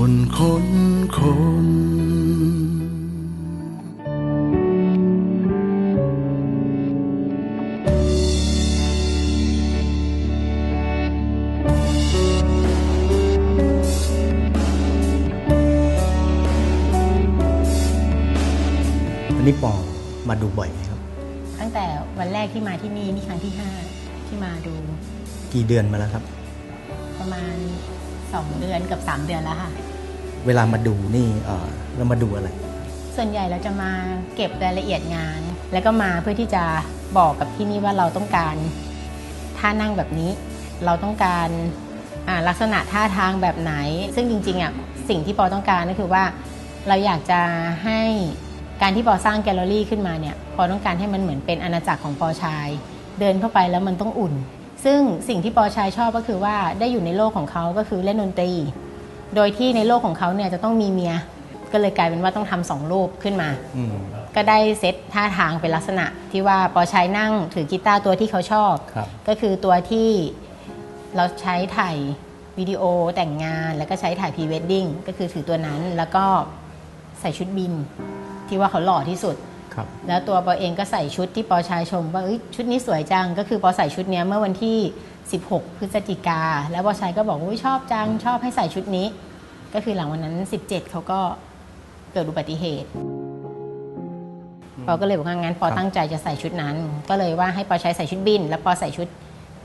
คนคนคนวันนี้ปอมาดูบ่อยไหมครับ ตั้งแต่วันแรกที่มาที่นี่นี่ครั้งที่ 5 ที่มาดู กี่เดือนมาแล้วครับ ประมาณ 2 เดือนกับ 3 เดือนแล้วค่ะ เวลามาดูนี่เออเรามาดูอะไร ส่วนใหญ่เราจะมาเก็บรายละเอียดงาน แล้วก็มาเพื่อที่จะบอกกับที่นี่ว่าเราต้องการท่านั่งแบบนี้ เราต้องการอ่าลักษณะท่าทางแบบไหน ซึ่งจริงๆอะสิ่งที่ปอต้องการก็คือว่า เราอยากจะให้การที่ปอสร้างแกลเลอรี่ขึ้นมาเนี่ยปอต้องการให้มันเหมือนเป็นอาณาจักรของปอชาย เดินเข้าไปแล้วมันต้องอุ่น ซึ่งสิ่งที่ปอชายชอบก็คือว่าได้อยู่ในโลกของเขาก็คือเล่นดนตรี โดยที่ในโลกของเขาเนี่ยจะต้องมีเมีย ก็เลยกลายเป็นว่าต้องทำสองรูปขึ้นมา อืม ก็ได้เซตท่าทางเป็นลักษณะที่ว่าปอใช้นั่งถือกีตาร์ตัวที่เขาชอบ ครับ ก็คือตัวที่เราใช้ถ่ายวิดีโอแต่งงาน แล้วก็ใช้ถ่ายพรีเวดดิ้งก็คือถือตัวนั้นแล้วก็ใส่ชุดบิน ที่ว่าเขาหล่อที่สุด ครับแล้วตัวปอเองก็ใส่ชุดที่ปอชายชม ว่าเอ้ยชุดนี้สวยจังก็คือปอใส่ชุดเนี้ยเมื่อวันที่ 16 พฤศจิกา แล้วปอชายก็บอกว่าอุ๊ยชอบจังชอบให้ใส่ชุดนี้ ก็คือหลังวันนั้น 17 เขาก็เกิดอุบัติเหตุปอก็เลยบอกว่างั้นปอครับตั้งใจจะใส่ชุดนั้น ก็เลยว่าให้ปอใช้ใส่ชุดบิน แล้วปอใส่ชุด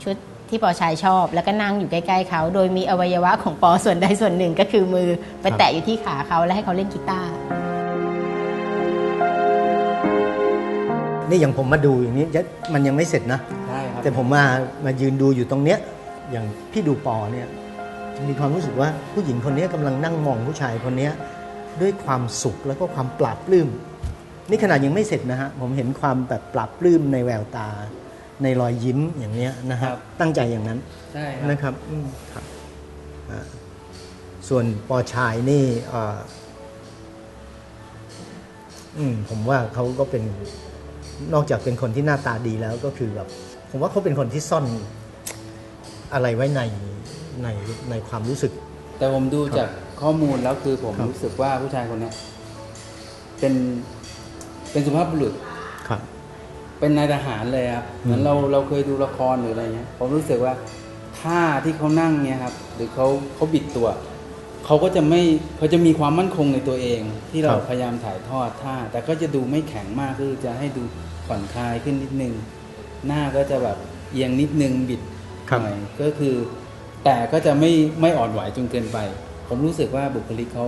ชุดที่ปอชายชอบ แล้วก็นั่งอยู่ใกล้ๆเขาโดยมีอวัยวะของปอส่วนใดส่วนหนึ่งก็คือมือไปแตะอยู่ที่ขาเขาแล้วให้เขาเล่นกีตาร์ นี่อย่างผมมาดูอย่างนี้ยังมันยังไม่เสร็จนะใช่ครับ แต่ผมมามายืนดูอยู่ตรงเนี้ย อย่างพี่ดูปอเนี่ยจะมีความรู้สึกว่าผู้หญิงคนเนี้ยกำลังนั่งมองผู้ชายคนเนี้ยด้วยความสุขแล้วก็ความปราบปลื้มนี่ขนาดยังไม่เสร็จนะฮะผมเห็นความแบบปราบปลื้มในแววตา ในรอยยิ้มอย่างเนี้ยนะฮะครับตั้งใจอย่างนั้นใช่ครับนะครับอืมครับอ่าส่วนปอชายนี่เอ่ออืมผมว่าเขาก็เป็น นอกจากเป็นคนที่หน้าตาดีแล้วก็คือแบบผมว่าเขาเป็นคนที่ซ่อนอะไรไว้ในในในความรู้สึก แต่ผมดูครับจากข้อมูลแล้วคือผมครับรู้สึกว่าผู้ชายคนเนี้ยเป็นเป็นสุภาพบุรุษครับ เป็นนายทหารเลยครับอืมเหมือนเราเราเคยดูละครหรืออะไรเงี้ยผมรู้สึกว่าท่าที่เขานั่งเนี่ยครับ หรือเขาเขาบิดตัว เขาก็จะไม่เขาจะมีความมั่นคงในตัวเอง ที่เราพยายามถ่ายทอดท่า แต่ก็จะดูไม่แข็งมากคือจะให้ดูผ่อนคลายขึ้นนิดนึง หน้าก็จะแบบเอียงนิดนึงบิดครับหน่อยก็คือ แต่ก็จะไม่ไม่อ่อนไหวจนเกินไป ผมรู้สึกว่าบุคลิกเขา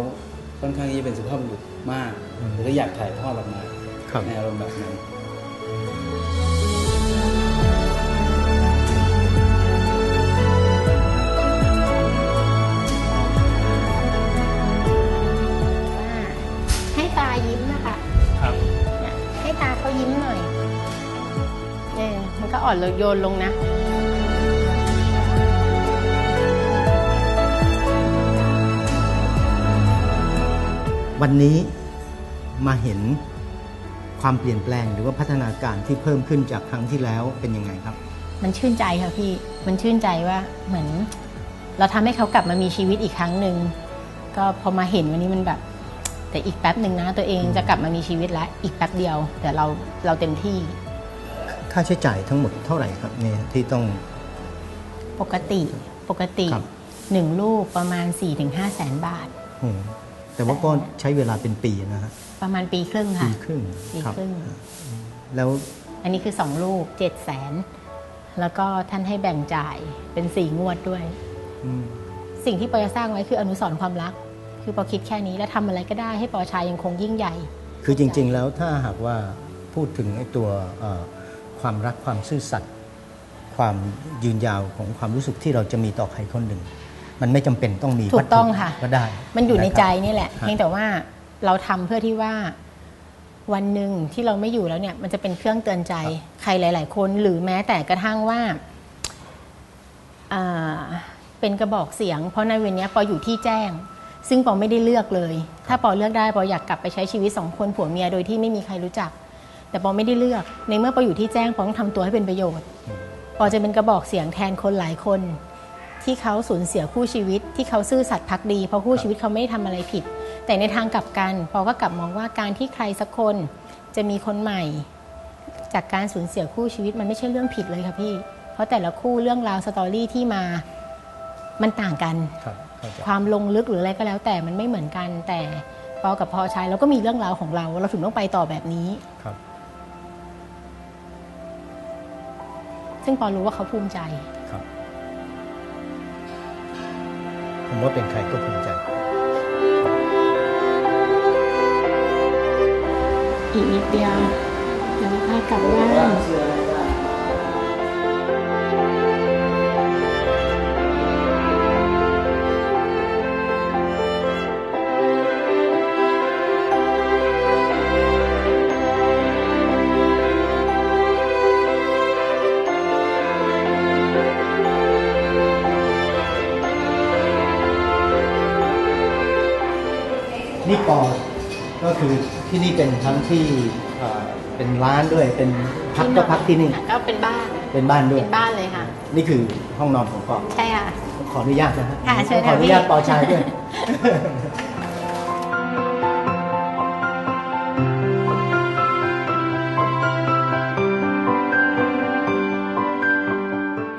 ค่อนข้างที่จะเป็นสุภาพบุรุษมากหรืออยากถ่ายทอดออกมาครับในอารมณ์แบบนั้น อมันก็อ่อนโยนลงนะ วันนี้มาเห็นความเปลี่ยนแปลงหรือว่าพัฒนาการที่เพิ่มขึ้นจากครั้งที่แล้วเป็นยังไงครับ มันชื่นใจค่ะพี่ มันชื่นใจว่าเหมือน เราทำให้เขากลับมามีชีวิตอีกครั้งหนึ่งก็พอมาเห็นวันนี้มันแบบ แต่อีกแป๊บหนึ่งนะ ตัวเองจะกลับมามีชีวิตแล้วอีกแป๊บเดียว แต่เราเราเต็มที่ ค่าใช้จ่ายทั้งหมดเท่าไหร่ครับเนี่ยที่ต้องปกติปกติครับ หนึ่งลูกประมาณ 4-5แสนบาท อืมแต่ว่าก็ใช้เวลาเป็นปีนะฮะประมาณปีครึ่งปีค่ะ ครึ่งปีครับ ครึ่ง แล้วอันนี้คือ 2 ลูก7 0 0แสนแล้วก็ท่านให้แบ่งจ่ายเป็นสี่งวดด้วย อืมสิ่งที่ปอจะสร้างไว้คืออนุสรณ์ความรัก คือปอคิดแค่นี้แล้วทำอะไรก็ได้ให้ปอชายยังคงยิ่งใหญ่ คือจริง ๆ แล้วถ้าหากว่าพูดถึงไอ้ตัวเอ่อ ความรักความซื่อสัตย์ความยืนยาวของความรู้สึกที่เราจะมีต่อใครคนหนึ่ง มันไม่จำเป็นต้องมีถูวักตต้องถุค่ะก็ได้ มันอยู่ในะครับใจนี่แหละฮะเพียงแต่ว่าเราทำเพื่อที่ว่าวันหนึ่งที่เราไม่อยู่แล้วเนี่ย มันจะเป็นเครื่องเตือนใจใครหลาย ๆ คน หรือแม้แต่กระทั่งว่าอ่าเป็นกระบอกเสียง เพราะในวันนี้ปออยู่ที่แจ้ง ซึ่งปอไม่ได้เลือกเลย ถ้าปอเลือกได้ปออยากกลับไปใช้ชีวิตสองคนผัวเมียโดยที่ไม่มีใครรู้จัก แต่ปอไม่ได้เลือก ในเมื่อปออยู่ที่แจ้งปอต้องทำตัวให้เป็นประโยชน์ปอจะเป็นกระบอกเสียงแทนคนหลายคน ที่เขาสูญเสียคู่ชีวิต ที่เขาซื่อสัตย์พักดีเพราะคู่ชีวิตเขาไม่ได้ทำอะไรผิด แต่ในทางกลับกันปอก็กลับมองว่าการที่ใครสักคนจะมีคนใหม่ จากการสูญเสียคู่ชีวิตมันไม่ใช่เรื่องผิดเลยค่ะพี่ เพราะแต่ละคู่เรื่องราวสตอรี่ที่มามันต่างกันครับเข้าใจความลงลึกหรืออะไรก็แล้ว แต่มันไม่เหมือนกันแต่ปอกับพอชายเราก็มีเรื่องราวของเรา เราถึงต้องไปต่อแบบนี้ครับ ซึ่งปอรู้ว่าเขาภูมิใจ ครับ ผมว่าเป็นใครก็ภูมิใจ อีกนิดเดียวเดี๋ยวพากลับบ้าน นี่ปอก็คือที่นี่เป็นทั้งที่เอ่อเป็นร้านด้วย เป็นพักก็พักที่นี่ ก็เป็นบ้าน เป็นบ้านด้วย เป็นบ้านเลยค่ะ นี่คือห้องนอนของปอ ใช่ค่ะ ขออนุญาตนะฮะค่ะเชิญขออนุญาตค่ะพี่ ปอชายด้วย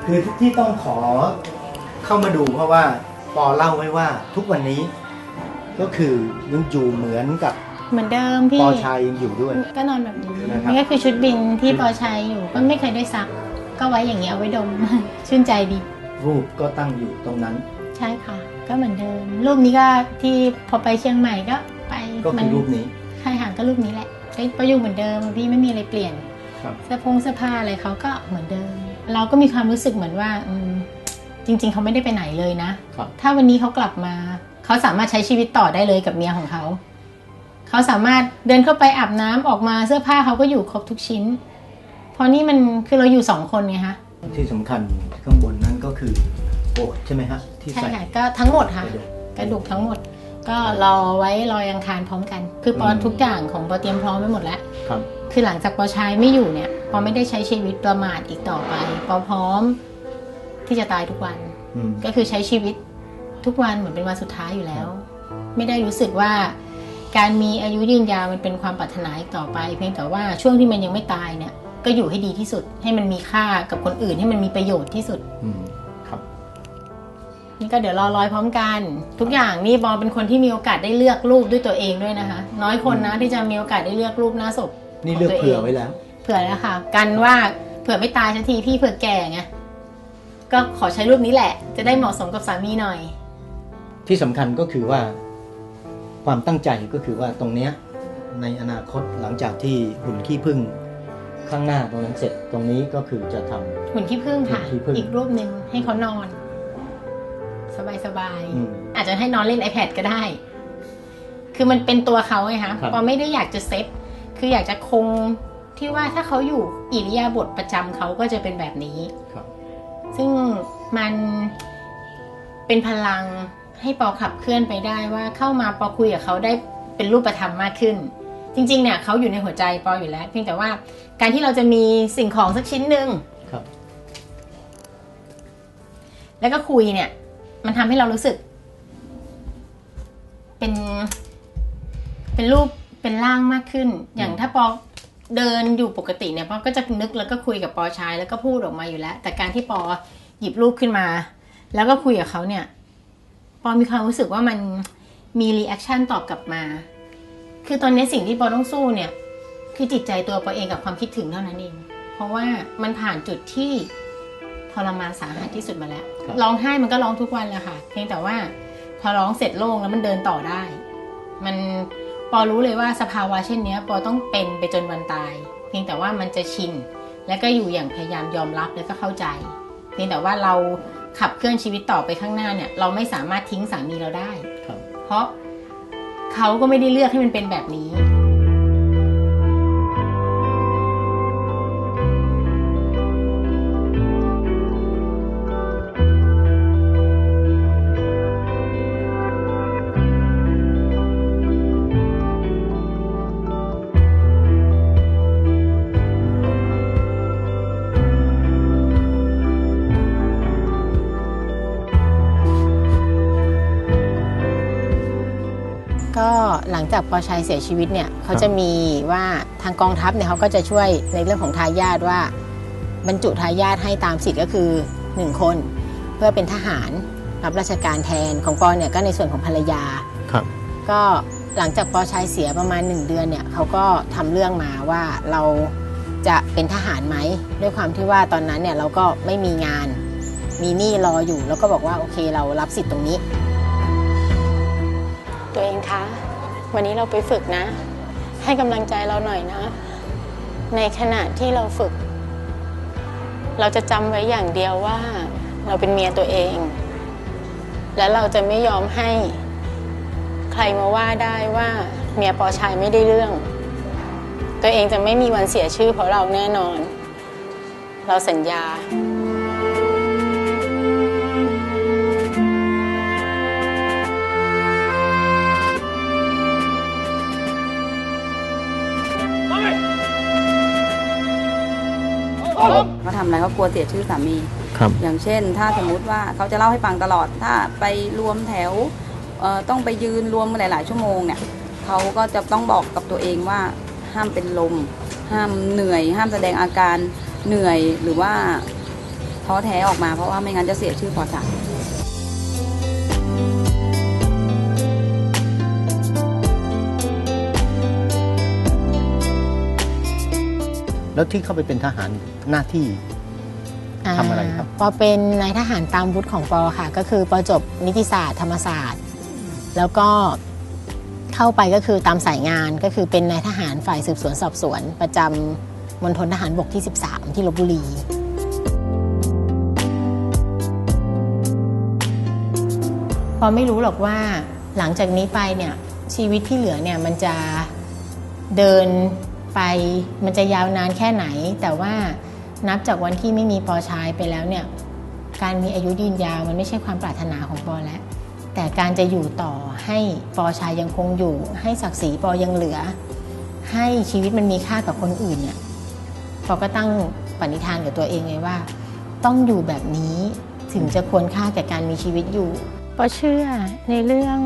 คือที่ต้องขอเข้ามาดูเพราะว่าปอเล่าไว้ว่าทุกวันนี้ ก็คือยังอยู่เหมือนกับเหมือนเดิมพี่ปอชายยังอยู่ด้วย ก็นอนแบบนี้นะครับ นี่ก็คือชุดบินที่ปอใช้อยู่ก็ไม่เคยได้ซัก ก็ไว้อย่างนี้เอาไว้ดม ชื่นใจดี รูปก็ตั้งอยู่ตรงนั้น ใช่ค่ะ ก็เหมือนเดิม รูปนี้ก็ที่พอไปเชียงใหม่ก็ไปก็คือรูปนี้ใช่ค่ะก็รูปนี้แหละก็ประยุกต์เหมือนเดิมพี่ไม่มีอะไรเปลี่ยนครับเสื้อผงเสื้อผ้าอะไรเขาก็เหมือนเดิม เราก็มีความรู้สึกเหมือนว่าอืมจริง ๆเขาไม่ได้ไปไหนเลยนะครับถ้าวันนี้เขากลับมา เขาสามารถใช้ชีวิตต่อได้เลยกับเมียของเขา เขาสามารถเดินเข้าไปอาบน้ำออกมาเสื้อผ้าเขาก็อยู่ครบทุกชิ้น เพราะนี่มันคือเราอยู่สองคนไงคะที่สำคัญข้างบนนั้นก็คือโบสถ์ใช่ไหมฮะที่ใช่ใส่ค่ะก็ทั้งหมดค่ะกระดูกกระดูกทั้งหมด ก็รอไว้รอยอังคารพร้อมกัน คือปออืมทุกอย่างของปอเตรียมพร้อมไว้หมดแล้วครับคือหลังจากปอใช้ไม่อยู่เนี่ยปอไม่ได้ใช้ชีวิตประมาทอีกต่อไปปอพร้อมที่จะตายทุกวันอืมก็คือใช้ชีวิต ทุกวันเหมือนเป็นวันสุดท้ายอยู่แล้ว ไม่ได้รู้สึกว่า การมีอายุยืนยาวมันเป็นความปรารถนาอีกต่อไป เพียงแต่ว่าช่วงที่มันยังไม่ตายเนี่ย ก็อยู่ให้ดีที่สุด ให้มันมีค่ากับคนอื่นให้มันมีประโยชน์ที่สุดอืมครับ นี่ก็เดี๋ยวรอรอยพร้อมกัน ทุกอย่างนี่บอเป็นคนที่มีโอกาสได้เลือกรูปด้วยตัวเองด้วยนะคะ น้อยคนนะที่จะมีโอกาสได้เลือกรูปหน้าศพนี่เลือกขงตัวเผื่อไว้แล้ว เผื่อแล้วค่ะ กันว่าเผื่อไม่ตายสักทีพี่เผื่อแก่ไงก็ขอใช้รูปนี้แหละ จะได้เหมาะสมกับสามีหน่อย ที่สำคัญก็คือว่าความตั้งใจก็คือว่าตรงเนี้ยในอนาคตหลังจากที่หุ่นขี้ผึ้งข้างหน้าตรงนั้นเสร็จตรงนี้ก็คือจะทำ หุ่นขี้ผึ้งค่ะ หุ่นขี้ผึ้ง อีกรูปหนึ่งให้เขานอน สบายสบายๆ อืม อาจจะให้นอนเล่น iPad ก็ได้ คือมันเป็นตัวเขาไงคะครับปอไม่ได้อยากจะเซฟ คืออยากจะคงที่ว่าถ้าเขาอยู่อิริยาบถประจำเขาก็จะเป็นแบบนี้ ครับ ซึ่งมันเป็นพลัง ให้ปอขับเคลื่อนไปได้ว่าเข้ามาปอคุยกับเขาได้เป็นรูปธรรมมากขึ้น จริงๆเนี่ยเขาอยู่ในหัวใจปออยู่แล้ว เพียงแต่ว่าการที่เราจะมีสิ่งของสักชิ้นหนึ่งครับ แล้วก็คุยเนี่ย มันทำให้เรารู้สึก เป็น เป็นรูปเป็นร่างมากขึ้น อย่างถ้าปอเดินอยู่ปกติเนี่ยปอก็จะนึกแล้วก็คุยกับปอชายแล้วก็พูดออกมาอยู่แล้ว แต่การที่ปอหยิบรูปขึ้นมา แล้วก็คุยกับเขาเนี่ย ปอมีความรู้สึกว่ามันมีรีแอคชั่นตอบกลับมา คือตอนนี้สิ่งที่ปอต้องสู้เนี่ย คือจิตใจตัวปอเองกับความคิดถึงเท่านั้นเอง เพราะว่ามันผ่านจุดที่ทรมานสาหัสที่สุดมาแล้วครับร้องไห้มันก็ร้องทุกวันแหละค่ะ เพียงแต่ว่าพอร้องเสร็จโล่งแล้วมันเดินต่อได้ มันปอรู้เลยว่าสภาวะเช่นเนี้ยปอต้องเป็นไปจนวันตาย เพียงแต่ว่ามันจะชิน และก็อยู่อย่างพยายามยอมรับแล้วก็เข้าใจ เพียงแต่ว่าเรา ขับเคลื่อนชีวิตต่อไปข้างหน้าเนี่ย เราไม่สามารถทิ้งสามีเราได้ครับเพราะเขาก็ไม่ได้เลือกให้มันเป็นแบบนี้ หลังจากปอชัยเสียชีวิตเนี่ยเขาครับจะมีว่าทางกองทัพเนี่ยเขาก็จะช่วยในเรื่องของทายาทว่า บรรจุทายาทให้ตามสิทธิ์ก็คือ 1 คน เพื่อเป็นทหารรับราชการแทนของปอเนี่ยก็ในส่วนของภรรยาครับ ก็หลังจากปอชัยเสียประมาณ 1 เดือนเนี่ยเขาก็ทำเรื่องมาว่าเราจะเป็นทหารไหมด้วยความที่ว่าตอนนั้นเนี่ยเราก็ไม่มีงาน มีหนี้รออยู่ แล้วก็บอกว่าโอเคเรารับสิทธิ์ตรงนี้ ตัวเองคะ วันนี้เราไปฝึกนะ ให้กำลังใจเราหน่อยนะ ในขณะที่เราฝึก เราจะจำไว้อย่างเดียวว่า เราเป็นเมียตัวเอง และเราจะไม่ยอมให้ใครมาว่าได้ว่าเมียปอชายไม่ได้เรื่อง ตัวเองจะไม่มีวันเสียชื่อเพราะเราแน่นอน เราสัญญา เขาทำอะไรเขากลัวเสียชื่อสามี ครับ อย่างเช่น ถ้าสมมุติว่าเขาจะเล่าให้ฟังตลอด ถ้าไปรวมแถวเอ่อต้องไปยืนรวมหลาย ๆ ชั่วโมงเนี่ยเขาก็จะต้องบอกกับตัวเองว่าห้ามเป็นลม ห้ามเหนื่อย ห้ามแสดงอาการเหนื่อยหรือว่าท้อแท้ออกมาเพราะว่าไม่งั้นจะเสียชื่อพอสัก แล้วที่เข้าไปเป็นทหารหน้าที่ทำอะไรครับปอเป็นนายทหารตามวุฒิของปอค่ะ ก็คือปอจบนิติศาสตร์ธรรมศาสตร์ แล้วก็เข้าไปก็คือตามสายงานก็คือเป็นนายทหารฝ่ายสืบสวนสอบสวน ประจำมณฑลทหารบกที่ 13 ที่ลบบุรีพอไม่รู้หรอกว่าหลังจากนี้ไปเนี่ยชีวิตที่เหลือเนี่ยมันจะเดิน ไปมันจะยาวนานแค่ไหน แต่ว่านับจากวันที่ไม่มีปอชายไปแล้วเนี่ยการมีอายุยืนยาวมันไม่ใช่ความปรารถนาของปอแล้ว แต่การจะอยู่ต่อให้ปอชายยังคงอยู่ ให้ศักดิ์ศรีปอยังเหลือ ให้ชีวิตมันมีค่ากับคนอื่นเนี่ยปอก็ตั้งปณิธานกับตัวเองไงว่า ต้องอยู่แบบนี้ถึงจะควรค่าแก่การมีชีวิตอยู่ปอเชื่อในเรื่อง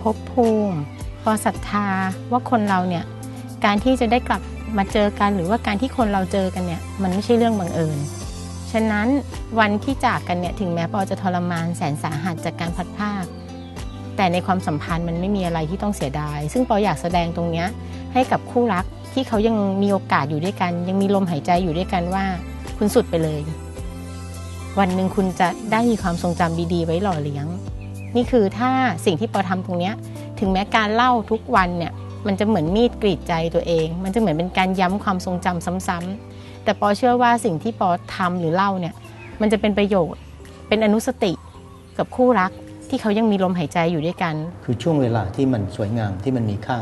ภพภูมิปอศรัทธาว่าคนเราเนี่ยการที่จะได้กลับ มาเจอกันหรือว่าการที่คนเราเจอกันเนี่ยมันไม่ใช่เรื่องบังเอิญ ฉะนั้นวันที่จากกันเนี่ยถึงแม้ปอจะทรมานแสนสาหัสจากการพัดพรากแต่ในความสัมพันธ์มันไม่มีอะไรที่ต้องเสียดาย ซึ่งปออยากแสดงตรงเนี้ยให้กับคู่รักที่เขายังมีโอกาสอยู่ด้วยกัน ยังมีลมหายใจอยู่ด้วยกันว่าคุณสุดไปเลย วันหนึ่งคุณจะได้มีความทรงจำดีๆ ไว้หล่อเลี้ยง นี่คือถ้าสิ่งที่ปอทำตรงเนี้ยถึงแม้การเล่าทุกวันเนี่ย มันจะเหมือนมีดกรีดใจตัวเอง มันจะเหมือนเป็นการย้ำความทรงจำซ้ำๆแต่ปอเชื่อว่าสิ่งที่ปอทำหรือเล่าเนี่ย มันจะเป็นประโยชน์ เป็นอนุสติกับคู่รักที่เขายังมีลมหายใจอยู่ด้วยกัน คือช่วงเวลาที่มันสวยงามที่มันมีค่า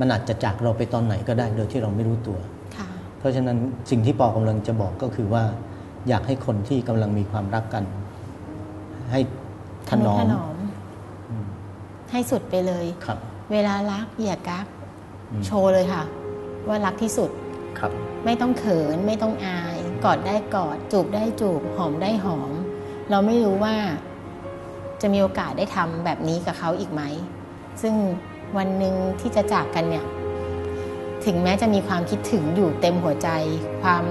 มันอาจจะจากเราไปตอนไหนก็ได้โดยที่เราไม่รู้ตัว ค่ะ เพราะฉะนั้นสิ่งที่ปอกำลังจะบอกก็คือว่า อยากให้คนที่กำลังมีความรักกัน ให้ถนอถมนอมให้สุดไปเลย ครับ เวลารักอย่ากักอืม โชว์เลยค่ะ ว่ารักที่สุดครับ ไม่ต้องเขินไม่ต้องอาย กอดได้กอด จูบได้จูบ หอมได้หอม เราไม่รู้ว่าจะมีโอกาสได้ทำแบบนี้กับเขาอีกไหม ซึ่งวันหนึ่งที่จะจากกันเนี่ย ถึงแม้จะมีความคิดถึงอยู่เต็มหัวใจ ความ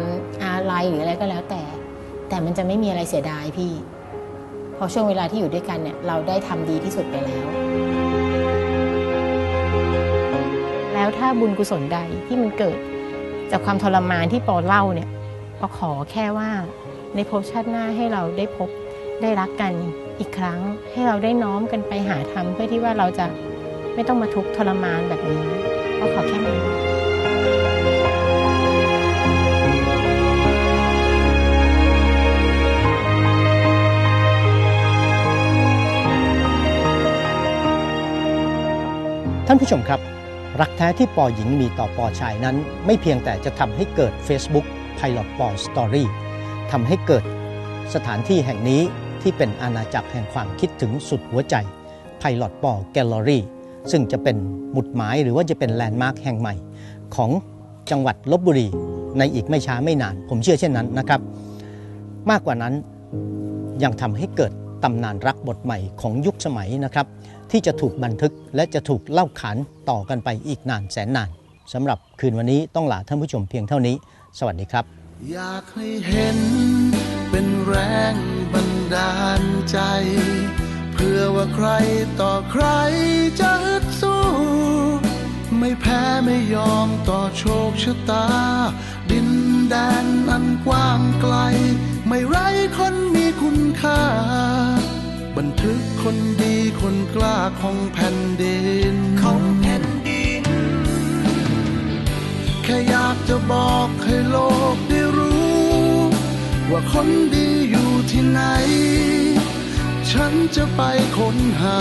อาลัยหรืออะไรก็แล้วแต่ แต่มันจะไม่มีอะไรเสียดายพี่เพราะช่วงเวลาที่อยู่ด้วยกันเนี่ย เราได้ทำดีที่สุดไปแล้ว แล้วถ้าบุญกุศลใดที่มันเกิด จากความทรมานที่ปอเล่าเนี่ยปอขอแค่ว่าในภพชาติหน้าให้เราได้พบได้รักกันอีกครั้ง ให้เราได้น้อมกันไปหาธรรมเพื่อที่ว่าเราจะไม่ต้องมาทุกข์ทรมานแบบนี้ปอขอแค่นั้นท่านผู้ชมครับ รักแท้ที่ปอหญิงมีต่อปอชายนั้น ไม่เพียงแต่จะทำให้เกิด Facebook Pilot ปอ Story ทำให้เกิดสถานที่แห่งนี้ที่เป็นอาณาจักรแห่งความคิดถึงสุดหัวใจ Pilot ปอ Gallery ซึ่งจะเป็นหมุดหมายหรือว่าจะเป็นแลนด์มาร์คแห่งใหม่ ของจังหวัดลบบุรี ในอีกไม่ช้าไม่นาน ผมเชื่อเช่นนั้นนะครับ มากกว่านั้นยังทำให้เกิดตำนานรักบทใหม่ของยุคสมัยนะครับ ที่จะถูกบันทึกและจะถูกเล่าขานต่อกันไปอีกนานแสนนานสำหรับคืนวันนี้ต้องลาท่านผู้ชมเพียงเท่านี้ สวัสดีครับ อยากให้เห็นเป็นแรงบันดาลใจ เพื่อว่าใครต่อใครจะฮึดสู้ ไม่แพ้ไม่ยอมต่อโชคชะตา ดินแดนอันกว้างไกล ไม่ไร้คนมีคุณค่า บันทึกคนดีคนกล้าของแผ่นดิน ของแผ่นดิน แค่อยากจะบอกให้โลกได้รู้ ว่าคนดีอยู่ที่ไหน ฉันจะไปค้นหา